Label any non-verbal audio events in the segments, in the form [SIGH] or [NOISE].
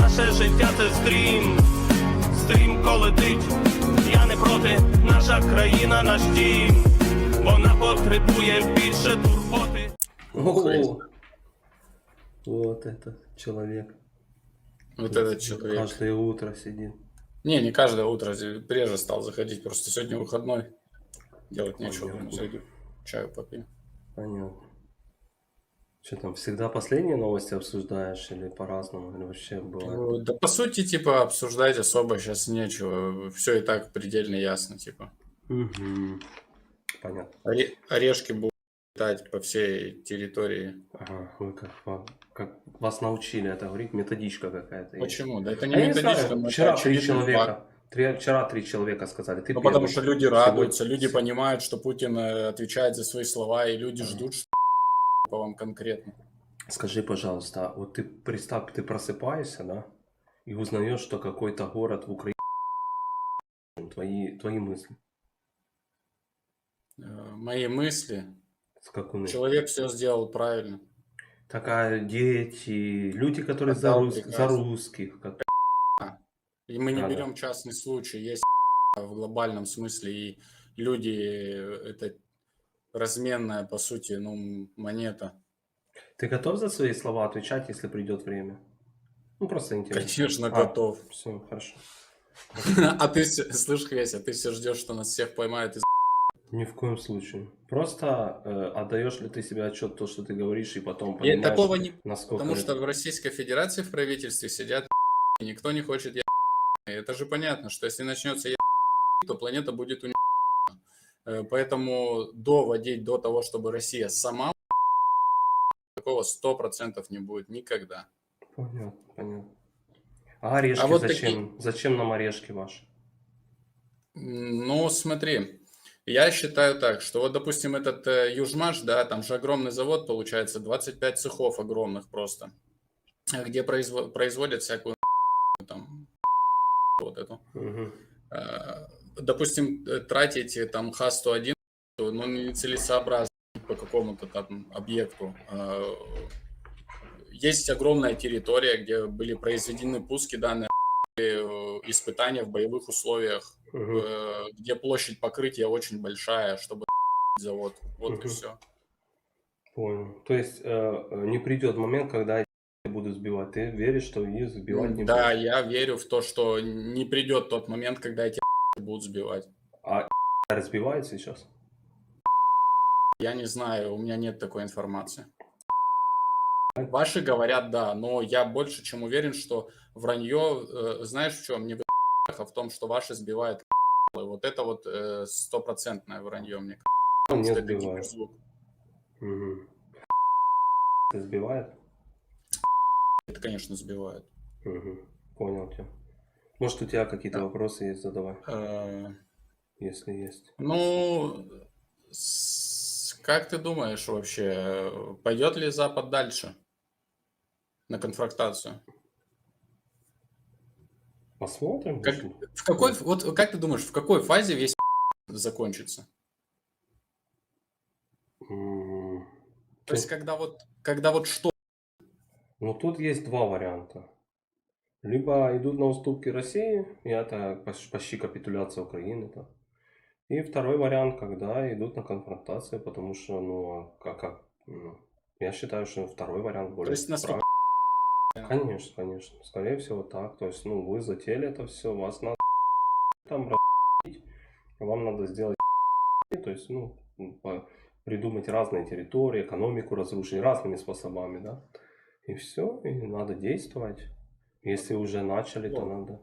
Наше життя це стрім, стрімко летить. Я не проти, наша країна наш дім. Вона потребує більше турботи. О, вот этот человек. Вот этот человек. Каждое утро сидит. Не, не каждое утро. Реже стал заходить. Просто сегодня выходной. Делать нечего. Понятно. Думаю, зайду. Чаю попью. Понятно. Что там, всегда последние новости обсуждаешь или по-разному? Или вообще бывает? Э, Да по сути, типа, обсуждать особо сейчас нечего. Все и так предельно ясно, типа. Мгм. Понятно. Оре- Орешки будут летать по всей территории. Ага, вы как, как вас научили это говорить, методичка какая-то есть. Почему? Да это А не не методичка, знаю, это вчера три человека, факт. три, вчера три человека сказали, ты Ну, потому что люди радуются, люди понимают, что Путин э, отвечает за свои слова, и люди Ага. ждут, вам конкретно. Скажи, пожалуйста, вот ты представь, ты просыпаешься, да, и узнаешь, что какой-то город в Украине, твои, твои мысли, Э, Мои мысли. скакуны. Человек все сделал правильно. Такая дети, люди, которые за, Отдал рус- за русских, как И мы не Да-да. берем частный случай, есть в глобальном смысле, и люди э, это разменная, по сути, ну, монета. Ты готов за свои слова отвечать, если придет время? Ну, просто интересно. Конечно, А. готов. Все, хорошо. [LAUGHS] А ты слышь, Хвеся, ты все ждешь, что нас всех поймают и Ни в коем случае. Просто э, отдаешь ли ты себе отчет то, что ты говоришь, и потом понимаешь, такого не... насколько Потому это- что в Российской Федерации в правительстве сидят и никто не хочет я Это же понятно, что если начнется я то планета будет у Поэтому доводить до того, чтобы Россия сама [LAUGHS] такого сто процентов не будет никогда. Понятно, понятно. А орешки А вот зачем? Зачем нам орешки ваши? Ну, смотри, я считаю так, что вот, допустим, этот э, Южмаш, да, там же огромный завод, получается, 25 цехов огромных просто, э, где произво- производят всякую [LAUGHS] там [LAUGHS] вот эту. Мгм. Допустим, э, тратить э, там Х-101, то, ну, нецелесообразно по какому-то там объекту. Э, Есть огромная территория, где были произведены пуски данные э, испытания в боевых условиях, э, где площадь покрытия очень большая, чтобы [LAUGHS] завод. Вот и Мгм. все. Понял. То есть не придет момент, когда я буду сбивать. Ты веришь, что их сбивать не Да, будут? я верю в то, что не придет тот момент, когда эти будут сбивать. А разбивает сейчас? Я не знаю, у меня нет такой информации. Ваши говорят да, но я больше чем уверен, что вранье, э, знаешь в чем? Не в [LAUGHS] а в том, что ваши сбивают [LAUGHS] Вот это вот э, стопроцентное вранье, мне Он не сбивает. Мгм. Сбивает? Это, конечно, сбивает. Мгм. Понял тебя. Может, у тебя какие-то вопросы есть, задавай, Э, если есть. Ну, как ты думаешь вообще, пойдет ли Запад дальше на конфронтацию? Посмотрим. Как- В какой, вот как ты думаешь, в какой фазе весь [LAUGHS] закончится? То есть, когда вот, когда вот что? Ну, тут есть два варианта. Либо идут на уступки России, и это поч- почти капитуляция Украины. Да. И второй вариант, когда идут на конфронтацию, потому что, ну, а как, как, ну, я считаю, что второй вариант более То есть, правильный. Конечно, конечно. Скорее всего так. То есть, ну, вы затеяли это все, вас надо там вам надо сделать то есть, ну, придумать разные территории, экономику разрушить разными способами, да. И все, и надо действовать. Если уже начали, то Вот. надо.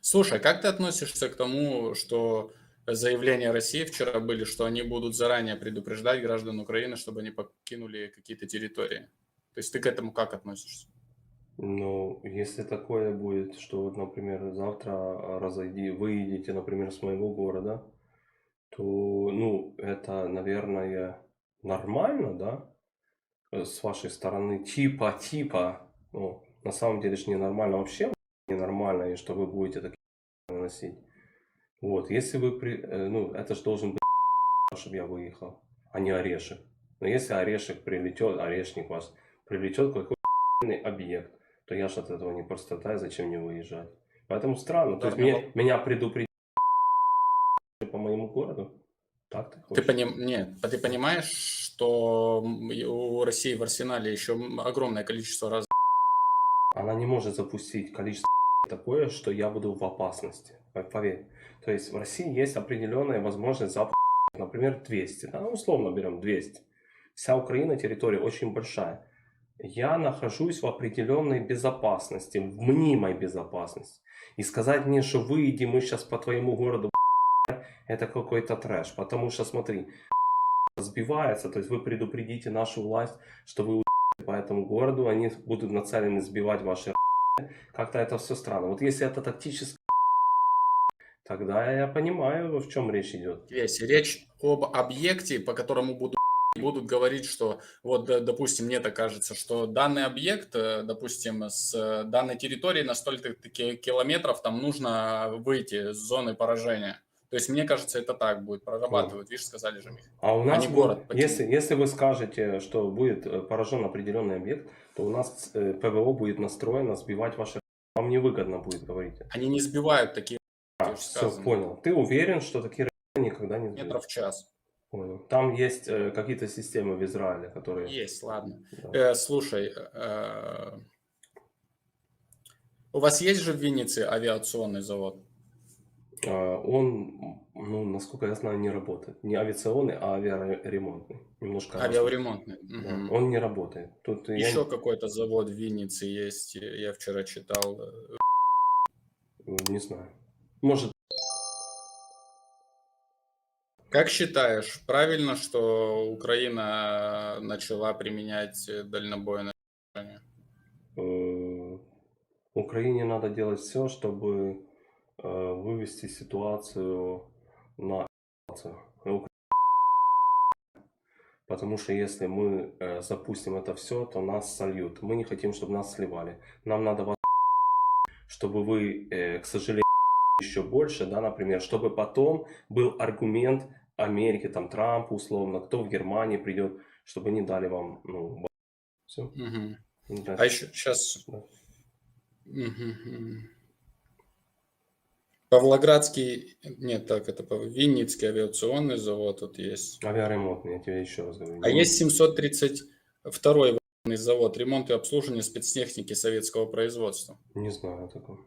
Слушай, а как ты относишься к тому, что заявления России вчера были, что они будут заранее предупреждать граждан Украины, чтобы они покинули какие-то территории? То есть ты к этому как относишься? Ну, если такое будет, что вот, например, завтра разойди, выйдете, например, с моего города, то, ну, это, наверное, нормально, да, с вашей стороны, типа, типа, ну, на самом деле же ненормально вообще, ненормально, и что вы будете такие носить. Вот, если вы, при, э, ну, это же должен быть, чтобы я выехал, а не орешек. Но если орешек прилетет, орешник ваш, прилетет какой-то объект, то я же от этого не прострадаю, зачем мне выезжать. Поэтому странно. То есть меня, меня предупредили по моему городу? Так ты Ты, хочешь? поним... Нет, а ты понимаешь, что и у России в арсенале еще огромное количество раз... Она не может запустить количество [LAUGHS] такое, что я буду в опасности. По- Поверь. То есть в России есть определенная возможность запуска, [LAUGHS] например, 200. Да? Условно берем 200. Вся Украина территория очень большая. Я нахожусь в определенной безопасности, в мнимой безопасности. И сказать мне, что выйди, мы сейчас по твоему городу [LAUGHS] это какой-то трэш. Потому что, смотри, сбивается, то есть вы предупредите нашу власть, что вы по этому городу, они будут нацелены сбивать ваши как-то это все странно. Вот если это тактически, тогда я понимаю, в чем речь идет. Весь речь об объекте, по которому будут будут говорить, что вот, допустим, мне так кажется, что данный объект, э, допустим, с э, данной территории на столько-таки километров там нужно выйти с зоны поражения. То есть, мне кажется, это так будет прорабатывать. Видишь, сказали же, Михаил. А у нас, Они будет- город если, если вы скажете, что будет э, поражен определенный объект, то у нас э, ПВО будет настроено сбивать ваши... Вам невыгодно будет, говорите. Они не сбивают такие А, все, сказано. понял. Ты уверен, что такие никогда не сбьют? метров в час. Понял. Там есть э, какие-то системы в Израиле, которые... Есть, ладно. Да. Э, слушай, э, у вас есть же в Виннице авиационный завод? А, Он, ну, насколько я знаю, не работает. Не авиационный, а авиаремонтный. Немножко. Авиаремонтный. Да, Мгм. Он не работает. Тут я Еще какой-то завод в Виннице есть, я вчера читал. э, не, знаю. Может, Как считаешь, правильно, что Украина начала применять дальнобойное оружие? э, Украине надо делать все, чтобы вывести ситуацию на Потому что если мы э, запустим это все, то нас сольют. Мы не хотим, чтобы нас сливали. Нам надо вас, чтобы вы, э, к сожалению, еще больше, да, например, чтобы потом был аргумент Америки, там Трамп условно, кто в Германии придет, чтобы они дали вам, ну, все. Мгм. А еще сейчас... Да. Павлоградский, нет, так, это Винницкий авиационный завод тут есть. Авиаремонтный, я тебе еще раз говорю. А есть 732 военный завод, ремонт и обслуживание спецтехники советского производства. Не знаю о таком.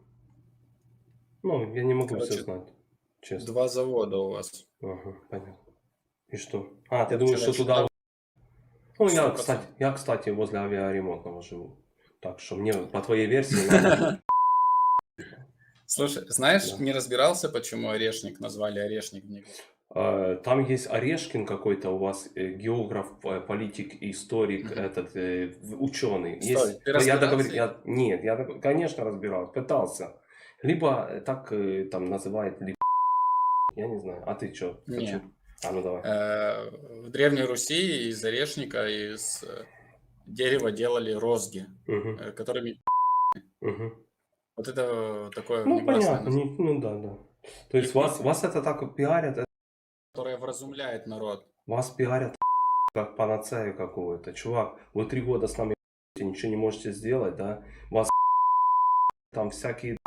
Ну, я не могу Короче, все знать. Честно. Два завода у вас. Ага, понятно. И что? А, ты думаешь, что туда... Ну, я, 100%. кстати, я, кстати, возле авиаремонтного живу. Так что мне, по твоей версии, надо... [LAUGHS] Слушай, знаешь, Да. не разбирался, почему орешник назвали орешник Днепре? Э, Там есть Орешкин какой-то у вас, э, географ, э, политик, историк, Мгм. этот э, в- ученый. Стой, Есть... ты я разбирался? договор- я- Нет, я, конечно, разбирался, пытался. Либо э, так э, там называют, либо... Я не знаю. А ты что? Не. А, ну давай. Э, В Древней Руси из орешника, из э, дерева делали розги, Мгм, э, которыми... мгм. Вот это такое Ну, понятно. не- ну, да, да. То есть вас, вас это так пиарят, э, которое вразумляет народ. вас пиарят как панацею какую-то. Чувак, вы три года с нами [LAUGHS] ничего не можете сделать, да? Вас [LAUGHS] там всякие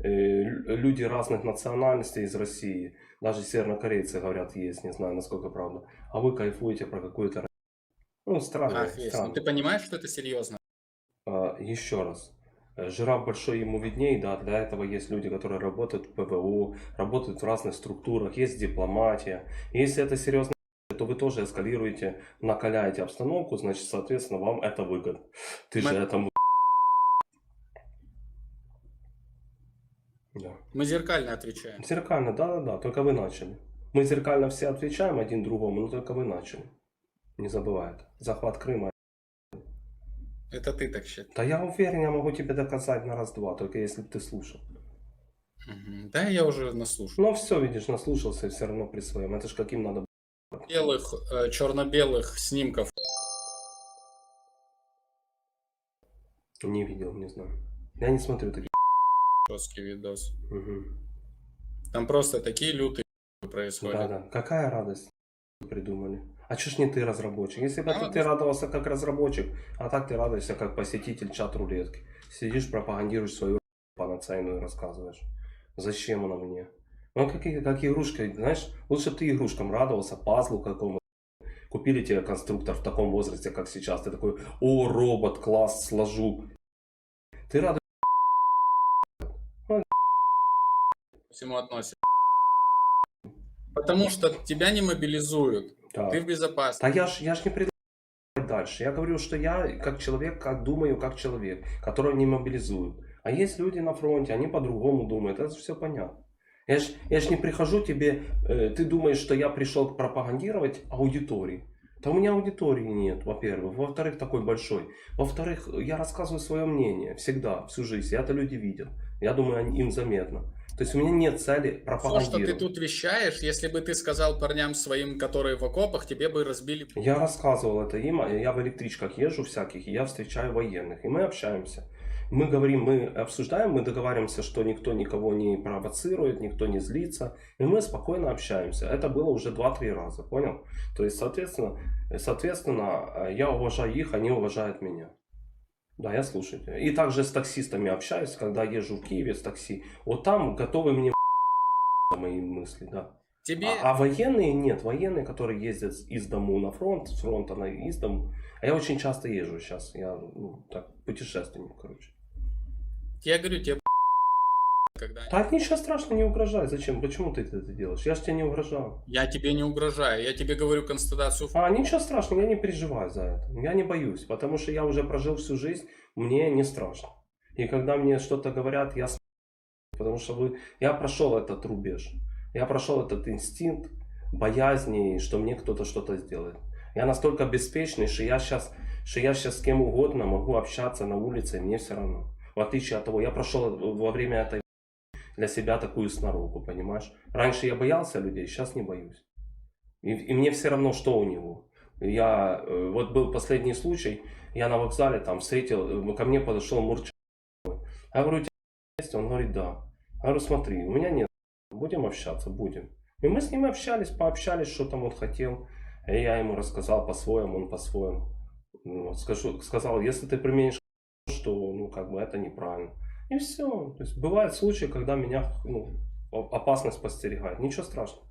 э, лю- люди разных национальностей из России, даже севернокорейцы, говорят, есть, не знаю, насколько правда. А вы кайфуете про какую-то... Ну, странно. Ах, есть. странно. Ну, ты понимаешь, что это серьезно? А, Еще раз. Э, Жираф большой ему видней, да, для этого есть люди, которые работают в ПВО, работают в разных структурах, есть дипломатия. Если это серьезно, то вы тоже эскалируете, накаляете обстановку, значит, соответственно, вам это выгодно. Ты же Мы- этому... Да. Мы зеркально отвечаем. Зеркально, да-да-да, только вы начали. Мы зеркально все отвечаем один другому, но только вы начали. Не забывай это. Захват Крыма. Это ты так считаешь. Да я уверен, я могу тебе доказать на раз-два, только если бы ты слушал. Мгм. Да, я уже наслушал. Ну все, видишь, наслушался и все равно при своем. Это ж каким надо. Белых, э, черно-белых снимков. Не видел, не знаю. Я не смотрю такие. Жесткий видос. Мгм. Там просто такие лютые [LAUGHS] происходят. Да-да. Какая радость придумали. А чё ж не ты разработчик? Если бы А, ты радовался как разработчик, а так ты радуешься как посетитель чат-рулетки. Сидишь, пропагандируешь свою панацейную и рассказываешь. Зачем она мне? Ну, как, как игрушка, знаешь, лучше ты игрушкам радовался, пазлу какому Купили тебе конструктор в таком возрасте, как сейчас. Ты такой, о, робот, класс, сложу. Ты радуешься. Всему относится. Потому что тебя не мобилизуют. Да. Ты в безопасности. Да я ж, я ж не предлагаю дальше. Я говорю, что я как человек, как думаю, как человек, которого не мобилизуют. А есть люди на фронте, они по-другому думают. Это все понятно. Я ж, я ж не прихожу тебе, э, ты думаешь, что я пришел пропагандировать аудитории. Да у меня аудитории нет, во-первых. Во-вторых, такой большой. Во-вторых, я рассказываю свое мнение всегда, всю жизнь. И это люди видят. Я думаю, им заметно. То есть у меня нет цели То, что пропагандировать. ты тут вещаешь, если бы ты сказал парням своим, которые в окопах, тебе бы разбили. Я рассказывал это им, а я в электричках езжу всяких, и я встречаю военных, и мы общаемся. Мы говорим, мы обсуждаем, мы договариваемся, что никто никого не провоцирует, никто не злится, и мы спокойно общаемся. Это было уже 2-3 раза, понял? То есть, соответственно, соответственно, э, я уважаю их, они уважают меня. Да, я слушаю. И также с таксистами общаюсь, когда езжу в Киеве с такси. Вот там готовы мне [LAUGHS] мои мысли, да. Тебе А, а военные нет, военные, которые ездят из дому на фронт, с фронта на из дому. А я очень часто езжу сейчас, я ну, так путешественник, короче. я говорю, тебе [LAUGHS] когда Так ничего страшного не угрожай. Зачем? Почему ты это делаешь? Я же тебе не угрожал. я тебе не угрожаю, я тебе говорю констатацию. А, ничего страшного, я не переживаю за это. Я не боюсь, потому что я уже прожил всю жизнь, мне не страшно. И когда мне что-то говорят, я потому что вы, я прошел этот рубеж. Я прошел этот инстинкт боязни, что мне кто-то что-то сделает. Я настолько беспечный, что я сейчас, что я сейчас с кем угодно могу общаться на улице, и мне все равно. В отличие от того, я прошел во время этой для себя такую сноровку, понимаешь? Раньше я боялся людей, сейчас не боюсь. И, и мне все равно, что у него. Я, э, вот был последний случай, я на вокзале там встретил, э, ко мне подошел Мурча. Я говорю, у тебя есть? Он говорит, да. Я говорю, смотри, у меня нет. Будем общаться, будем. И мы с ним общались, пообщались, что там он хотел. И я ему рассказал по-своему, он по-своему. Ну, скажу, сказал, если ты применишь что, ну, как бы это неправильно. И все. То есть бывают случаи, когда меня ну, опасность подстерегает. Ничего страшного.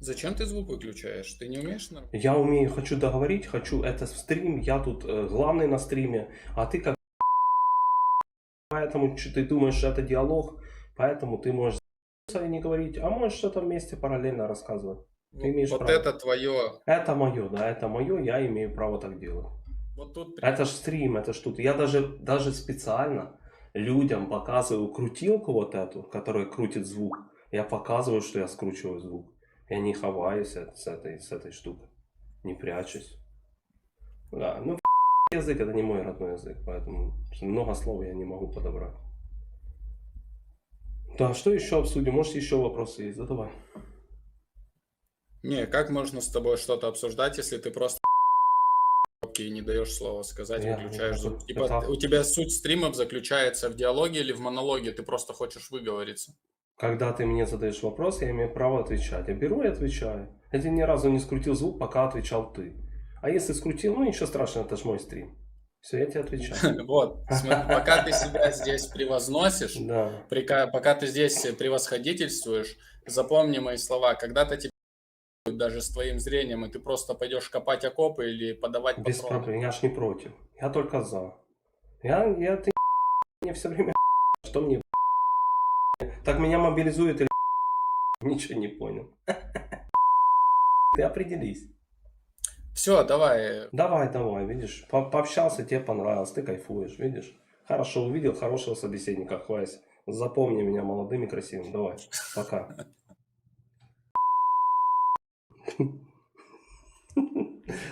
Зачем ты звук выключаешь? Ты не умеешь нормально? Я умею, хочу договорить, хочу это в стрим, я тут э, главный на стриме, а ты как поэтому чё ты думаешь, что это диалог, поэтому ты можешь и не говорить, а можешь что-то вместе параллельно рассказывать. Ты имеешь вот право. это твое. Это мое, да, это мое, я имею право так делать. Вот тут Это ж стрим, это ж тут. Я даже, даже специально людям показываю крутилку вот эту, которая крутит звук. Я показываю, что я скручиваю звук. Я не ховаюсь от- с этой, с этой штукой. Не прячусь. Да, ну [LAUGHS] язык это не мой родной язык, поэтому много слов я не могу подобрать. Да, что еще обсудим? Может еще вопросы есть? Задавай. Не, как можно с тобой что-то обсуждать, если ты просто [LAUGHS] и не даешь слова сказать, Я- выключаешь я звук? тут Типа, это- у тебя суть стримов заключается в диалоге или в монологе, ты просто хочешь выговориться. Когда ты мне задаешь вопрос, я имею право отвечать. Я беру и отвечаю. Я тебе ни разу не скрутил звук, пока отвечал ты. А если скрутил, ну ничего страшного, это ж мой стрим. Все, я тебе отвечаю. [LAUGHS] Вот, пока ты себя здесь превозносишь, пока ты здесь превосходительствуешь, запомни мои слова, когда-то тебе даже с твоим зрением, и ты просто пойдешь копать окопы или подавать Без патроны. проблем. Я ж не против. Я только за. Я, я, ты [LAUGHS] мне все время [LAUGHS] что мне Так меня мобилизует или Ничего не понял. Ты определись. Все, давай. Давай, давай, видишь, по- пообщался, тебе понравилось, ты кайфуешь, видишь. Хорошо, увидел хорошего собеседника, хватит. Запомни меня молодым и красивым. Давай, пока.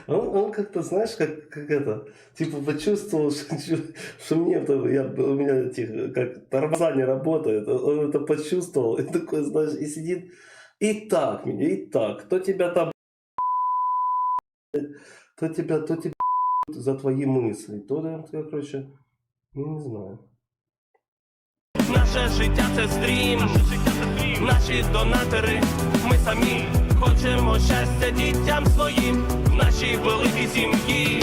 Он, он как-то, знаешь, как, как это, типа почувствовал, [LAUGHS] что, что мне, я, у меня эти, как тормоза не работает, он это почувствовал, и такой, знаешь, и сидит, и так меня, и так, то тебя там, то тебя, то тебя за твои мысли, то, да, короче, я не знаю. Наше життя це стрім, наші донатори, ми самі хочемо щастя дітям своїм нашій великій сім'ї.